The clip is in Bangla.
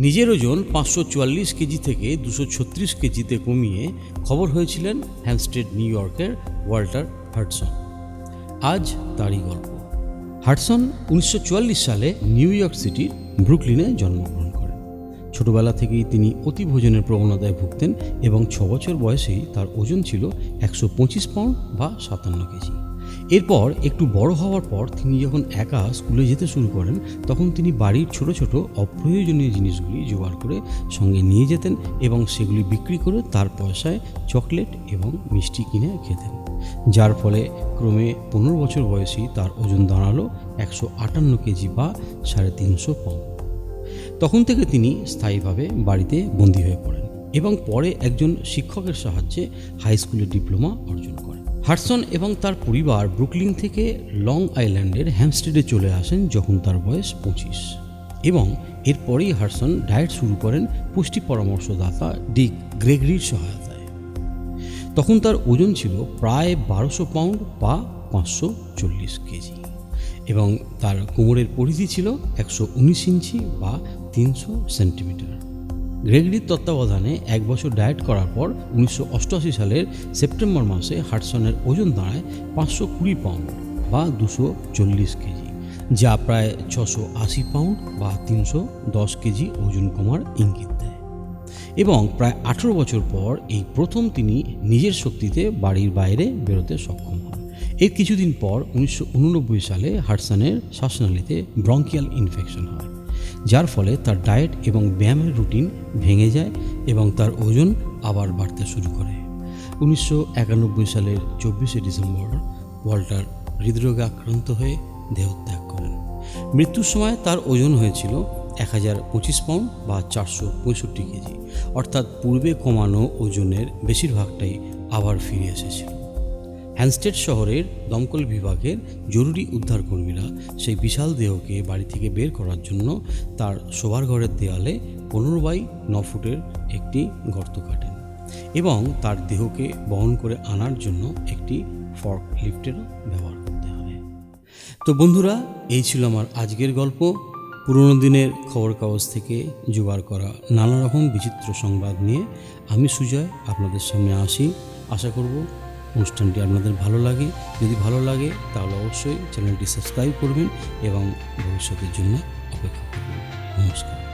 নিজের ওজন পাঁচশো চুয়াল্লিশ কেজি থেকে দুশো ছত্রিশ কেজিতে কমিয়ে খবর হয়েছিলেন হ্যামস্টেড, নিউ ইয়র্কের ওয়াল্টার হার্টসন। আজ তারই গল্প। হার্টসন উনিশশো সালে নিউ ইয়র্ক সিটির ব্রুকলিনে জন্মগ্রহণ করেন। ছোটবেলা থেকেই তিনি অতি ভোজনের প্রবণতায় ভুগতেন এবং ছ বছর বয়সেই তার ওজন ছিল একশো পঁচিশ পাউন্ড বা সাতান্ন কেজি। এরপর একটু বড় হওয়ার পর তিনি যখন একা স্কুলে যেতে শুরু করেন, তখন তিনি বাড়ির ছোট ছোট অপ্রয়োজনীয় জিনিসগুলি জোগাড় করে সঙ্গে নিয়ে যেতেন এবং সেগুলি বিক্রি করে তার পয়সায় চকলেট এবং মিষ্টি কিনে খেতেন। যার ফলে ক্রমে পনেরো বছর বয়সী তার ওজন দাঁড়াল একশো আটান্ন কেজি বা সাড়ে তিনশো পাউন্ড। তখন থেকে তিনি স্থায়ীভাবে বাড়িতে বন্দী হয়ে পড়েন এবং পরে একজন শিক্ষকের সাহায্যে হাই স্কুলে ডিপ্লোমা অর্জন করেন। হার্টসন এবং তার পরিবার ব্রুকলিন থেকে লং আইল্যান্ডের হ্যামস্টেডে চলে আসেন যখন তার বয়স পঁচিশ। এবং এরপরেই হার্টসন ডায়েট শুরু করেন পুষ্টি পরামর্শদাতা ডিক গ্রেগরির সহায়তায়। তখন তার ওজন ছিল প্রায় বারোশো পাউন্ড বা পাঁচশো চল্লিশ কেজি এবং তার কোমরের পরিধি ছিল একশো উনিশ ইঞ্চি বা তিনশো সেন্টিমিটার। গ্রেগরির তত্ত্বাবধানে এক বছর ডায়েট করার পর উনিশশো অষ্টআশি সালের সেপ্টেম্বর মাসে হার্টসনের ওজন দাঁড়ায় পাঁচশো কুড়ি পাউন্ড বা দুশো চল্লিশ কেজি, যা প্রায় ছশো আশি পাউন্ড বা তিনশো দশ কেজি ওজন কমার ইঙ্গিত দেয়। এবং প্রায় আঠেরো বছর পর এই প্রথম তিনি নিজের শক্তিতে বাড়ির বাইরে বেরোতে সক্ষম হন। এর কিছুদিন পর উনিশশো উননব্বই সালে হার্টসনের শ্বাসনালীতে ব্রঙ্কিয়াল ইনফেকশন হয়। যার ফলে তার ডায়েট এবং ব্যায়ামের রুটিন ভেঙে যায় এবং তার ওজন আবার বাড়তে শুরু করে। উনিশশো একানব্বই সালের চব্বিশে ডিসেম্বর ওয়াল্টার হৃদরোগে আক্রান্ত হয়ে দেহত্যাগ করেন। মৃত্যুর সময় তার ওজন হয়েছিল এক হাজার পঁচিশ পাউন্ড বা চারশো পঁয়ষট্টি কেজি। অর্থাৎ পূর্বে কমানো ওজনের বেশিরভাগটাই আবার ফিরে এসেছিল। হ্যানস্টেড শহরের দমকল বিভাগের জরুরি উদ্ধারকর্মীরা সেই বিশাল দেহকে বাড়ি থেকে বের করার জন্য তার শোবার ঘরের দেয়ালে পনেরো বাই ন ফুটের একটি গর্ত কাটেন এবং তার দেহকে বহন করে আনার জন্য একটি ফর্ক লিফটেরও ব্যবহার করতে হয় তো বন্ধুরা, এই ছিল আমার আজকের গল্প। পুরনো দিনের খবর কাগজ থেকে জোগাড় করা নানা রকম বিচিত্র সংবাদ নিয়ে আমি সুজয় আপনাদের সামনে আসি। আশা করব অনুষ্ঠানটি আপনাদের ভালো লাগে, যদি ভালো লাগে, তাহলে অবশ্যই চ্যানেলটি সাবস্ক্রাইব করবেন এবং ভবিষ্যতের জন্য অপেক্ষা করবেন। নমস্কার।